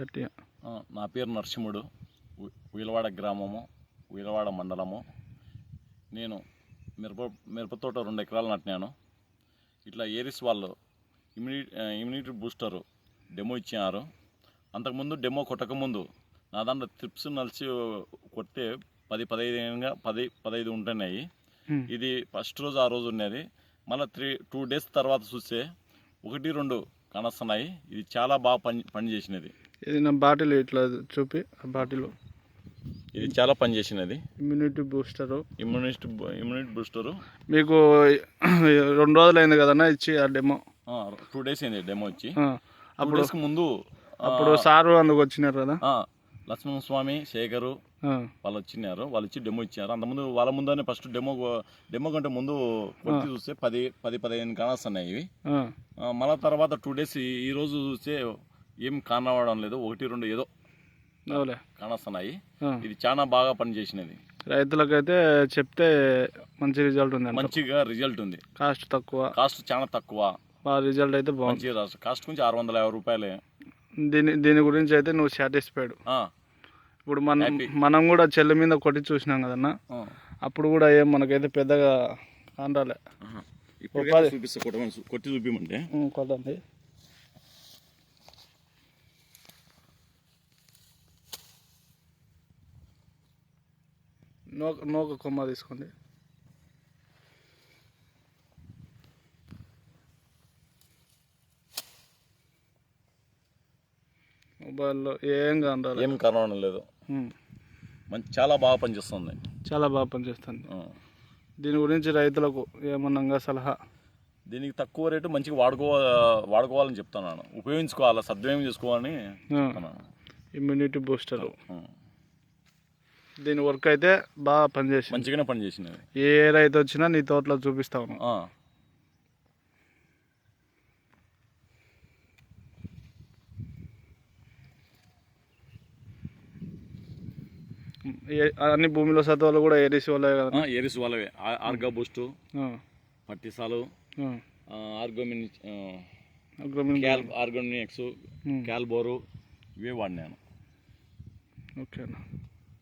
గట్టిగా. నా పేరు నరసింహుడు. ఉయ్యలవాడ గ్రామము ఉయ్యలవాడ మండలము. నేను మిరప మిరప తోట రెండు ఎకరాలు నాటినాను. ఇట్లా ఏరిస్ వాళ్ళు ఇమ్యూనిటీ ఇమ్యూనిటీ బూస్టరు డెమో ఇచ్చినారు. అంతకుముందు డెమో కొట్టకముందు నా దాంట్లో ట్రిప్స్ నలిచి కొట్టే పది పదహైదుగా పది పదహైదు ఉంటున్నాయి. ఇది ఫస్ట్ రోజు ఆ రోజు ఉన్నది. మళ్ళీ త్రీ టూ డేస్ తర్వాత చూస్తే ఒకటి రెండు కనస్తున్నాయి. ఇది చాలా బాగా పని పనిచేసినది ఇది నా బాటిల్ ఇట్లా చూపి ఆ బాటిల్. ఇది చాలా పనిచేసినది immunity booster immunity immunity booster మీకు రెండు రోజులు అయింది కదన్నా ఇచ్చి ఆ డెమో టూ డేస్ అయింది డెమో టూ అప్పుడు ముందు అప్పుడు సారు అందుకు వచ్చినారు కదా? లక్ష్మణ స్వామి శేఖరు వాళ్ళు వచ్చినారు. వాళ్ళు వచ్చి డెమో ఇచ్చారు. అంతకుముందు వాళ్ళ ముందనే ఫస్ట్ డెమో డెమో కంటే ముందు కొట్టి చూస్తే పది పది పదిహేను కానస్తున్నాయి ఇవి. మళ్ళా తర్వాత టూ డేస్ ఈ రోజు చూస్తే ఏం కానవడం లేదు. ఒకటి రెండు ఏదో కానస్తున్నాయి. ఇది చాలా బాగా పనిచేసినది. రైతులకైతే చెప్తే మంచి రిజల్ట్ ఉంది మంచిగా రిజల్ట్ ఉంది. కాస్ట్ తక్కువ. కాస్ట్ చాలా తక్కువ. రిజల్ట్ అయితే బాగుంది. కాస్ట్ కొంచెం ఆరు వందల యాభై రూపాయలే. దీని దీని గురించి అయితే నువ్వు సాటిస్ఫైడ్. ఆ, ఇప్పుడు మనం. మనం కూడా చెల్లి మీద కొట్టి చూసినాం కదన్నా. అప్పుడు కూడా ఏం మనకైతే పెద్దగా కానరాలే. కొట్టి చూపిమంటే. కొట్టండి. నూక నూక కొమ్మ తీసుకోండి మొబైల్లో ఏం కానరాలే ఏం కనవడం లేదు. మంచి చాలా బాగా పనిచేస్తుంది. చాలా బాగా పనిచేస్తుంది. దీని గురించి రైతులకు ఏమన్నా సలహా? దీనికి తక్కువ రేటు మంచిగా వాడుకో వాడుకోవాలని చెప్తున్నాను. ఉపయోగించుకోవాలి సద్వినియోగం చేసుకోవాలని ఇమ్యూనిటీ బూస్టర్. దీని వర్క్ అయితే బాగా పనిచేసింది. మంచిగానే పనిచేసినది ఏ రైతు వచ్చినా నీ తోటలో చూపిస్తాను అన్ని భూమిలో సత్వాలు కూడా ఏరిసి వాళ్ళే కదా. ఏరిస్ వాళ్ళవే ఆర్గా బూస్టు పట్టిసాలు ఆర్గోమిన్ క్యాల్ ఆర్గోమినిక్స్ క్యాల్బోరు ఇవే వాడినాను. ఓకే అన్న.